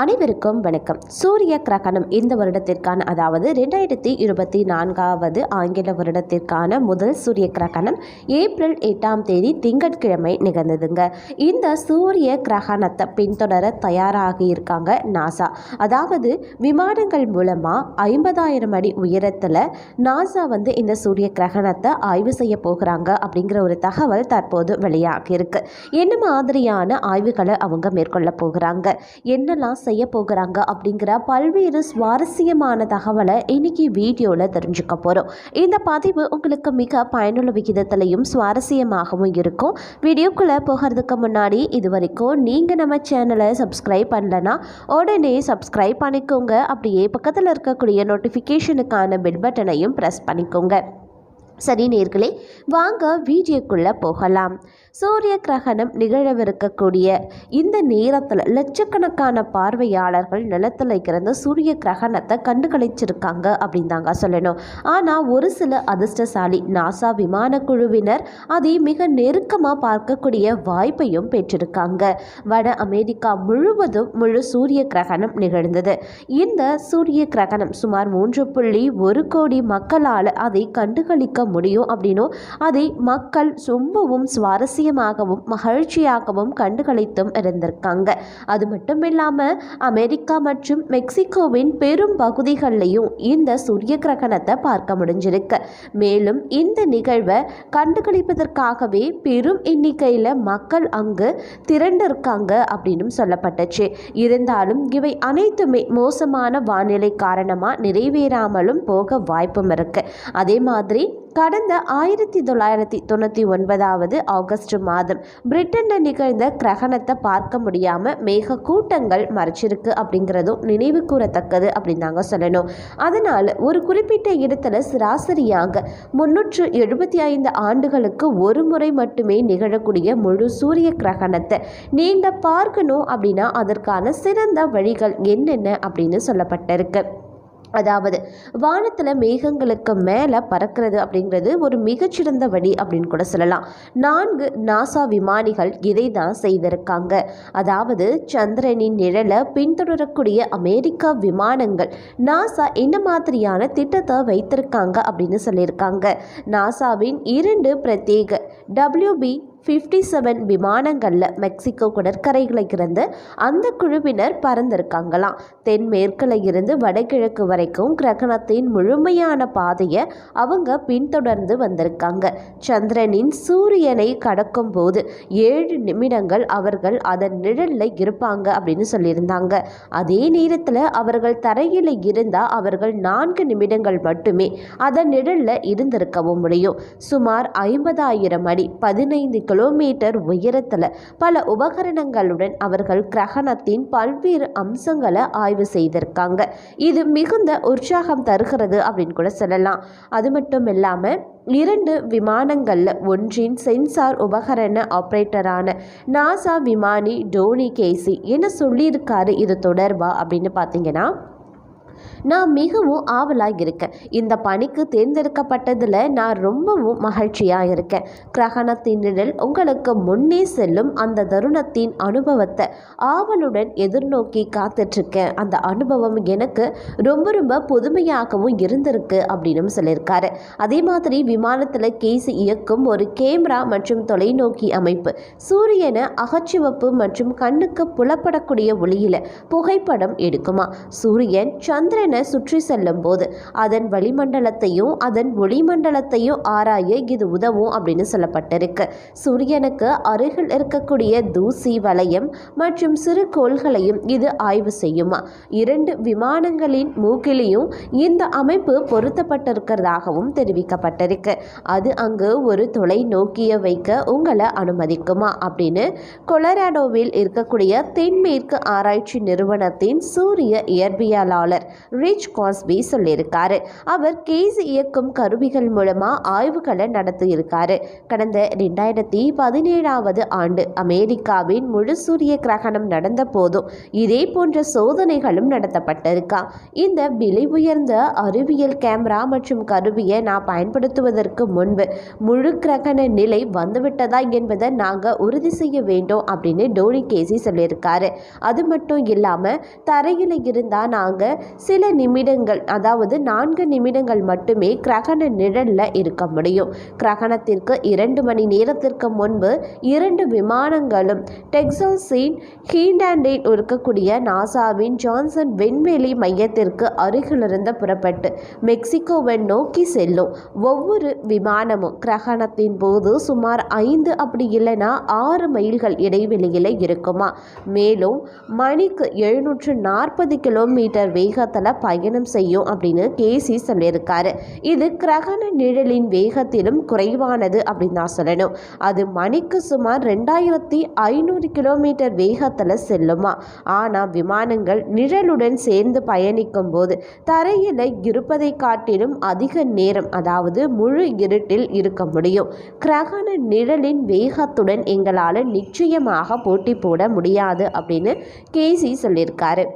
அனைவருக்கும் வணக்கம். சூரிய கிரகணம் இந்த வருடத்திற்கான அதாவது ரெண்டாயிரத்தி இருபத்தி நான்காவது ஆங்கில வருடத்திற்கான முதல் சூரிய கிரகணம் ஏப்ரல் எட்டாம் தேதி திங்கட்கிழமை நிகழ்ந்ததுங்க. இந்த சூரிய கிரகணத்தை பின்தொடர தயாராகி இருக்காங்க நாசா. அதாவது விமானங்கள் மூலமாக ஐம்பதாயிரம் அடி உயரத்தில் நாசா வந்து இந்த சூரிய கிரகணத்தை ஆய்வு செய்ய போகிறாங்க அப்படிங்கிற ஒரு தகவல் தற்போது வெளியாகியிருக்கு. என்ன மாதிரியான ஆய்வுகளை அவங்க மேற்கொள்ள போகிறாங்க? என்னெல்லாம் செய்ய போகிறாங்க அப்படிங்கிற பல்வேறு சுவாரஸ்யமான தகவலை இன்னைக்கு வீடியோவில் தெரிஞ்சுக்க போகிறோம் இந்த பதிவு உங்களுக்கு மிக பயனுள்ள விகிதத்திலையும் சுவாரஸ்யமாகவும் இருக்கும். வீடியோக்குள்ளே போகிறதுக்கு முன்னாடி இது வரைக்கும் நீங்கள் நம்ம சேனலை சப்ஸ்கிரைப் பண்ணலனா உடனே சப்ஸ்கிரைப் பண்ணிக்கோங்க. அப்படியே பக்கத்தில் இருக்கக்கூடிய நோட்டிஃபிகேஷனுக்கான பெல் பட்டனையும் ப்ரெஸ் பண்ணிக்கோங்க. சரி நேர்களே வாங்க வீடியோக்குள்ளே போகலாம். சூரிய கிரகணம் நிகழவிருக்கக்கூடிய இந்த நேரத்தில் லட்சக்கணக்கான பார்வையாளர்கள் நிலத்தில் இருக்கிற சூரிய கிரகணத்தை கண்டுகளிச்சிருக்காங்க அப்படின்னு தாங்க சொல்லணும். ஆனால் ஒரு சில அதிர்ஷ்டசாலி நாசா விமான குழுவினர் அதை மிக நெருக்கமாக பார்க்கக்கூடிய வாய்ப்பையும் பெற்றிருக்காங்க. வட அமெரிக்கா முழுவதும் முழு சூரிய கிரகணம் நிகழ்ந்தது. இந்த சூரிய கிரகணம் சுமார் மூன்று புள்ளி ஒரு கோடி மக்களால் அதை கண்டுகளிக்க முடியும் அப்படின்னும் அதை மக்கள் ரொம்பவும் சுவாரஸ்யமாகவும் மகிழ்ச்சியாகவும் கண்டுகளித்தும் இருந்திருக்காங்க. அது மட்டும் இல்லாமல் அமெரிக்கா மற்றும் மெக்சிகோவின் பெரும் பகுதிகளிலையும் இந்த சூரிய கிரகணத்தை பார்க்க முடிஞ்சிருக்கு. மேலும் இந்த நிகழ்வை கண்டுகளிப்பதற்காகவே பெரும் எண்ணிக்கையில் மக்கள் அங்கு திரண்டிருக்காங்க அப்படின்னும் சொல்லப்பட்டுச்சு. இருந்தாலும் இவை அனைத்துமே மோசமான வானிலை காரணமாக நிறைவேறாமலும் போக வாய்ப்பும் இருக்கு. அதே மாதிரி கடந்த ஆயிரத்தி தொள்ளாயிரத்தி தொண்ணூற்றி ஒன்பதாவது ஆகஸ்ட் மாதம் பிரிட்டனில் நிகழ்ந்த கிரகணத்தை பார்க்க முடியாமல் மேக கூட்டங்கள் மறைச்சிருக்கு அப்படிங்கிறதும் நினைவு கூறத்தக்கது அப்படின்னு தாங்க சொல்லணும். அதனால் ஒரு குறிப்பிட்ட இடத்துல சராசரியாக முன்னூற்று எழுபத்தி ஐந்து ஆண்டுகளுக்கு ஒரு முறை மட்டுமே நிகழக்கூடிய முழு சூரிய கிரகணத்தை நீங்கள் பார்க்கணும் அப்படின்னா அதற்கான சிறந்த வழிகள் என்னென்ன அப்படின்னு சொல்லப்பட்டிருக்கு. அதாவது வானத்தில் மேகங்களுக்கு மேலே பறக்கிறது அப்படிங்கிறது ஒரு மிகச்சிறந்த வழி அப்படின்னு கூட சொல்லலாம். நான்கு நாசா விமானிகள் இதை தான் செய்திருக்காங்க. அதாவது சந்திரனின் நிழலை பின்தொடரக்கூடிய அமெரிக்க விமானங்கள் நாசா என்ன மாதிரியான திட்டத்தை வைத்திருக்காங்க அப்படின்னு சொல்லியிருக்காங்க. நாசாவின் இரண்டு பிரத்யேக டபிள்யூபி ஃபிஃப்டி செவன் விமானங்களில் மெக்சிகோ கடற்கரைகளை இருந்து அந்த குழுவினர் பறந்திருக்காங்களாம். தென்மேற்கில் இருந்து வடகிழக்கு வரைக்கும் கிரகணத்தின் முழுமையான பாதையை அவங்க பின்தொடர்ந்து வந்திருக்காங்க. சந்திரனின் சூரியனை கடக்கும் போது ஏழு நிமிடங்கள் அவர்கள் அதன் நிழலில் இருப்பாங்க அப்படின்னு சொல்லியிருந்தாங்க. அதே நேரத்தில் அவர்கள் தரையில் இருந்தால் அவர்கள் நான்கு நிமிடங்கள் மட்டுமே அதன் நிழலில் இருந்திருக்கவும் முடியும். சுமார் ஐம்பதாயிரம் அடி பதினைந்து கிலோமீட்டர் உயரத்தில் பல உபகரணங்களுடன் அவர்கள் கிரகணத்தின் பல்வேறு அம்சங்களை ஆய்வு செய்திருக்காங்க. இது மிகுந்த உற்சாகம் தருகிறது அப்படின்னு கூட சொல்லலாம். அது மட்டும் இல்லாமல் இரண்டு விமானங்களில் ஒன்றின் சென்சார் உபகரண ஆப்ரேட்டரான நாசா விமானி டோனி கேசி என்ன சொல்லியிருக்காரு இது தொடர்பா அப்படின்னு பார்த்தீங்கன்னா நான் மிகவும் ஆவலாக இருக்கேன் இந்த பணிக்கு தேர்ந்தெடுக்கப்பட்டதில் நான் ரொம்பவும் மகிழ்ச்சியாக இருக்கேன் கிரகணத்தின் நிழல் உங்களுக்கு முன்னே செல்லும் அந்த தருணத்தின் அனுபவத்தை ஆவலுடன் எதிர்நோக்கி காத்துட்ருக்கேன் அந்த அனுபவம் எனக்கு ரொம்ப ரொம்ப புதுமையாகவும் இருந்திருக்கு அப்படின்னு சொல்லியிருக்காரு. அதே மாதிரி விமானத்தில் கேசி இயக்கும் ஒரு கேமரா மற்றும் தொலைநோக்கி அமைப்பு சூரியனை அகச்சிவப்பு மற்றும் கண்ணுக்கு புலப்படக்கூடிய ஒளியில் புகைப்படம் எடுக்குமா? சூரியன் சந்திரனை சுற்றி செல்லும் போது அதன் வளிமண்டலத்தையும் அதன் ஒளிமண்டலத்தையும் ஆராய இது உதவும் அப்படின்னு சொல்லப்பட்டிருக்கு. சூரியனுக்கு அருகில் இருக்கக்கூடிய தூசி வளையம் மற்றும் சிறு கோள்களையும் இது ஆய்வு செய்யுமா? இரண்டு விமானங்களின் மூக்கிலையும் இந்த அமைப்பு பொருத்தப்பட்டிருக்கிறதாகவும் தெரிவிக்கப்பட்டிருக்கு. அது அங்கு ஒரு தொலை நோக்கிய வைக்க உங்களை அனுமதிக்குமா? அப்படின்னு கொலராடோவில் இருக்கக்கூடிய தென்மேற்கு ஆராய்ச்சி நிறுவனத்தின் சூரிய இயற்பியலாளர் ரிச் காஸ்பி சொல்லியிருக்காரு. அவர் கேஸ் இயக்கும் கருவிகள் மூலமாக ஆய்வுகளை நடத்தியிருக்காரு. கடந்த ரெண்டாயிரத்தி பதினேழாவது ஆண்டு அமெரிக்காவின் முழு சூரிய கிரகணம் நடந்த போதும் இதே போன்ற சோதனைகளும் நடத்தப்பட்டிருக்கா. இந்த விலை உயர்ந்த அறிவியல் கேமரா மற்றும் கருவியை நான் பயன்படுத்துவதற்கு முன்பு முழு கிரகண நிலை வந்துவிட்டதா என்பதை நாங்கள் உறுதி செய்ய வேண்டும் அப்படின்னு டோனி கேசி சொல்லியிருக்காரு. அது மட்டும் இல்லாமல் தரையில் இருந்தால் நாங்கள் சில நிமிடங்கள் அதாவது நான்கு நிமிடங்கள் மட்டுமே கிரகண நிழலில் இருக்க முடியும். கிரகணத்திற்கு இரண்டு மணி நேரத்திற்கு முன்பு இரண்டு விமானங்களும் டெக்ஸோசின் ஹீண்டாண்டில் இருக்கக்கூடிய நாசாவின் ஜான்சன் விண்வெளி மையத்திற்கு அருகிலிருந்து புறப்பட்டு மெக்சிகோவை நோக்கி செல்லும். ஒவ்வொரு விமானமும் கிரகணத்தின் போது சுமார் ஐந்து அப்படி இல்லைன்னா ஆறு மைல்கள் இடைவெளியில் இருக்குமா. மேலும் மணிக்கு எழுநூற்று நாற்பது கிலோமீட்டர் வேகத்தில் பயணம் செய்யும் அப்படின்னு கேசி சொல்லியிருக்காரு. இது கிரகண நிழலின் வேகத்திலும் குறைவானது அப்படின்னு தான் சொல்லணும். அது மணிக்கு சுமார் ரெண்டாயிரத்தி ஐநூறு கிலோமீட்டர் வேகத்தில் செல்லுமா? ஆனால் விமானங்கள் நிழலுடன் சேர்ந்து பயணிக்கும் போது தரையில் இருப்பதை காட்டிலும் அதிக நேரம் அதாவது முழு இருட்டில் இருக்க முடியும். கிரகண நிழலின் வேகத்துடன் எங்களால் நிச்சயமாக போட்டி போட முடியாது அப்படின்னு கேசி சொல்லியிருக்காரு.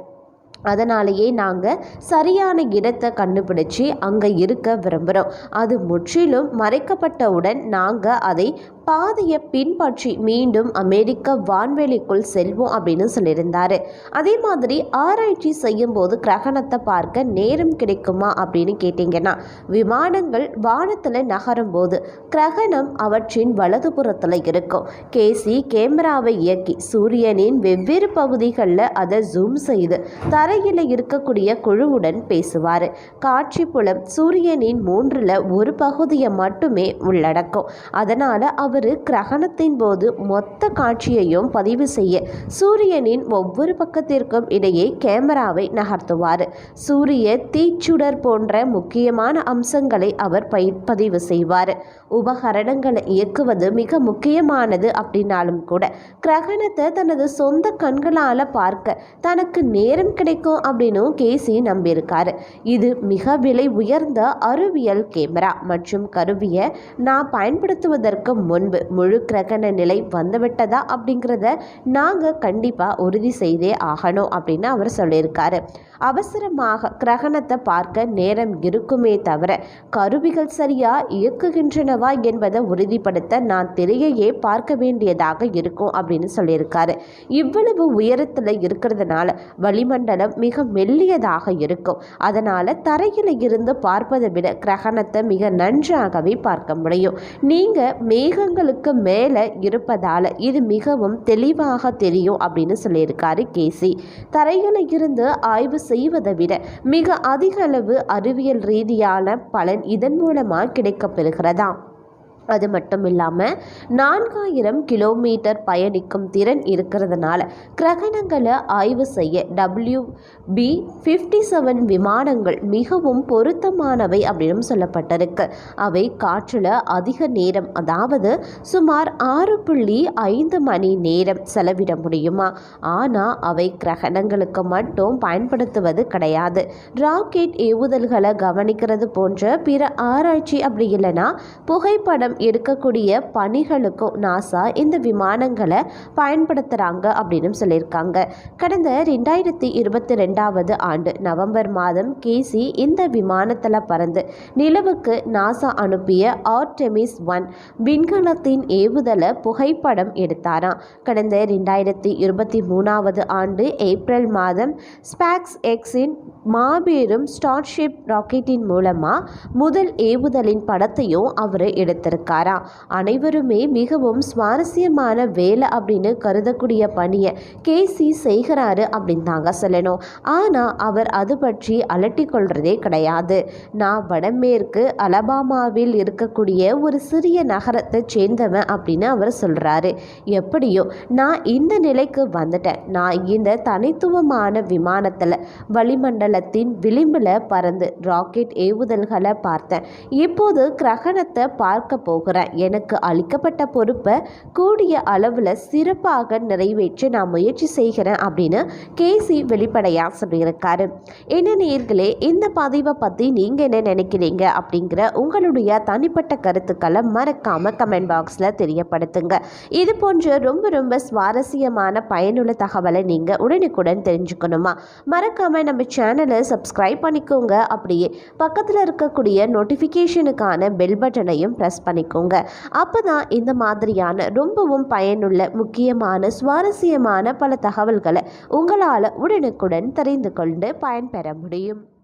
அதனாலேயே நாங்கள் சரியான இடத்தை கண்டுபிடிச்சி அங்கே இருக்க விரும்புகிறோம் அது முற்றிலும் மறைக்கப்பட்டவுடன் நாங்கள் அதை பாதையை பின்பற்றி மீண்டும் அமெரிக்க வான்வெளிக்குள் செல்வோம் அப்படின்னு சொல்லியிருந்தார். அதே மாதிரி ஆராய்ச்சி செய்யும்போது கிரகணத்தை பார்க்க நேரம் கிடைக்குமா அப்படின்னு கேட்டிங்கன்னா விமானங்கள் வானத்தில் நகரும் போது கிரகணம் அவற்றின் வலதுபுறத்தில் இருக்கும். கேசி கேமராவை இயக்கி சூரியனின் வெவ்வேறு பகுதிகளில் அதை ஜூம் செய்து தரையில் இருக்கக்கூடிய குழுவுடன் பேசுவார். காட்சி புலம் சூரியனின் மூன்றில் ஒரு பகுதியை மட்டுமே உள்ளடக்கும். அதனால் அவர் அவர் கிரகணத்தின் போது மொத்த காட்சியையும் பதிவு செய்ய சூரியனின் ஒவ்வொரு பக்கத்திற்கும் இடையே கேமராவை நகர்த்துவார். சூரிய தீச்சுடர் போன்ற முக்கியமான அம்சங்களை அவர் பை பதிவு செய்வார். உபகரணங்களை இயக்குவது மிக முக்கியமானது அப்படின்னாலும் கூட கிரகணத்தை தனது சொந்த கண்களால் பார்க்க தனக்கு நேரம் கிடைக்கும் அப்படின்னு கேசி நம்பியிருக்காரு. இது மிக விலை உயர்ந்த அறிவியல் கேமரா மற்றும் கருவியை நான் பயன்படுத்துவதற்கு முன் முன்பு முழு கிரகண நிலை வந்துவிட்டதா அப்படிங்கிறத நாங்கள் கண்டிப்பாக உறுதி செய்தே ஆகணும் அப்படின்னு அவர் சொல்லியிருக்காரு. அவசரமாக கிரகணத்தை பார்க்க நேரம் இருக்குமே தவிர கருவிகள் சரியாக இயக்குகின்றனவா என்பதை உறுதிப்படுத்த நான் திரையையே பார்க்க வேண்டியதாக இருக்கும் அப்படின்னு சொல்லியிருக்காரு. இவ்வளவு உயரத்தில் இருக்கிறதுனால வளிமண்டலம் மிக மெல்லியதாக இருக்கும். அதனால் தரையில் இருந்து பார்ப்பதை விட கிரகணத்தை மிக நன்றாகவே பார்க்க முடியும். நீங்கள் மேகங்களுக்கு மேலே இருப்பதால் இது மிகவும் தெளிவாக தெரியும் அப்படின்னு சொல்லியிருக்காரு கேசி. தரையில் இருந்து ஆய்வு செய்வதை விட மிக அதிக அளவு அறிவியல் ரீதியான பலன் இதன் மூலமாக கிடைக்கப்பெறுகிறதாம். அது மட்டும் இல்லாமல் நான்காயிரம் கிலோமீட்டர் பயணிக்கும் திறன் இருக்கிறதுனால கிரகணங்களை ஆய்வு செய்ய டபிள்யூ பி ஃபிஃப்டி செவன் விமானங்கள் மிகவும் பொருத்தமானவை அப்படின்னு சொல்லப்பட்டிருக்கு. அவை காற்றில் அதிக நேரம் அதாவது சுமார் ஆறு புள்ளி ஐந்து மணி நேரம் செலவிட முடியுமா? ஆனால் அவை கிரகணங்களுக்கு மட்டும் பயன்படுத்துவது கிடையாது. ராக்கெட் ஏவுதல்களை கவனிக்கிறது போன்ற பிற ஆராய்ச்சி அப்படி இல்லைன்னா புகைப்படம் எடுக்கக்கூடிய பணிகளுக்கும் நாசா இந்த விமானங்களை பயன்படுத்துகிறாங்க அப்படின்னு சொல்லியிருக்காங்க. கடந்த ரெண்டாயிரத்தி இருபத்தி ரெண்டாவது ஆண்டு நவம்பர் மாதம் கேசி இந்த விமானத்தில் பறந்து நிலவுக்கு நாசா அனுப்பிய ஆர்டெமிஸ் ஒன் விண்கலத்தின் ஏவுதலை புகைப்படம் எடுத்தாராம். கடந்த ரெண்டாயிரத்தி இருபத்தி மூணாவது ஆண்டு ஏப்ரல் மாதம் ஸ்பாக்ஸ் எக்ஸின் மாபெரும் ஸ்டார்ஷிப் ராக்கெட்டின் மூலமாக முதல் ஏவுதலின் படத்தையும் அவர் எடுத்திருக்காரா. அனைவருமே மிகவும் சுவாரஸ்யமான வேலை அப்படின்னு கருதக்கூடிய பணியை கேசி செய்கிறாரு அப்படின்னு தாங்க சொல்லணும். ஆனால் அவர் அது பற்றி அலட்டி கொள்றதே கிடையாது. நான் வடமேற்கு அலபாமாவில் இருக்கக்கூடிய ஒரு சிறிய நகரத்தை சேர்ந்தவன் அப்படின்னு அவர் சொல்கிறாரு எப்படியோ நான் இந்த நிலைக்கு வந்துட்டேன். நான் இந்த தனித்துவமான விமானத்தில் வளிமண்டலத்தின் விளிம்பில் பறந்து ராக்கெட் ஏவுதல்களை பார்த்தேன். இப்போது கிரகணத்தை பார்க்க போ போகிறேன் எனக்கு அளிக்கப்பட்ட பொறுப்பை கூடிய அளவில் சிறப்பாக நிறைவேற்ற நான் முயற்சி செய்கிறேன் அப்படின்னு கேசி வெளிப்படையாக சொல்லியிருக்காரு. என்ன நேர்களே இந்த பதிவை பற்றி நீங்கள் என்ன நினைக்கிறீங்க அப்படிங்கிற உங்களுடைய தனிப்பட்ட கருத்துக்களை மறக்காமல் கமெண்ட் பாக்ஸில் தெரியப்படுத்துங்க. இது போன்ற ரொம்ப ரொம்ப சுவாரஸ்யமான பயனுள்ள தகவலை நீங்கள் உடனுக்குடன் தெரிஞ்சுக்கணுமா? மறக்காமல் நம்ம சேனலை சப்ஸ்கிரைப் பண்ணிக்கோங்க. அப்படியே பக்கத்தில் இருக்கக்கூடிய நோட்டிஃபிகேஷனுக்கான பெல் பட்டனையும் ப்ரெஸ் பண்ணிக்கோங்க. அப்போ தான் இந்த மாதிரியான ரொம்பவும் பயனுள்ள முக்கியமான சுவாரஸ்யமான பல தகவல்களை உங்களால் உடனுக்குடன் தெரிந்து கொண்டு பயன்பெற முடியும்.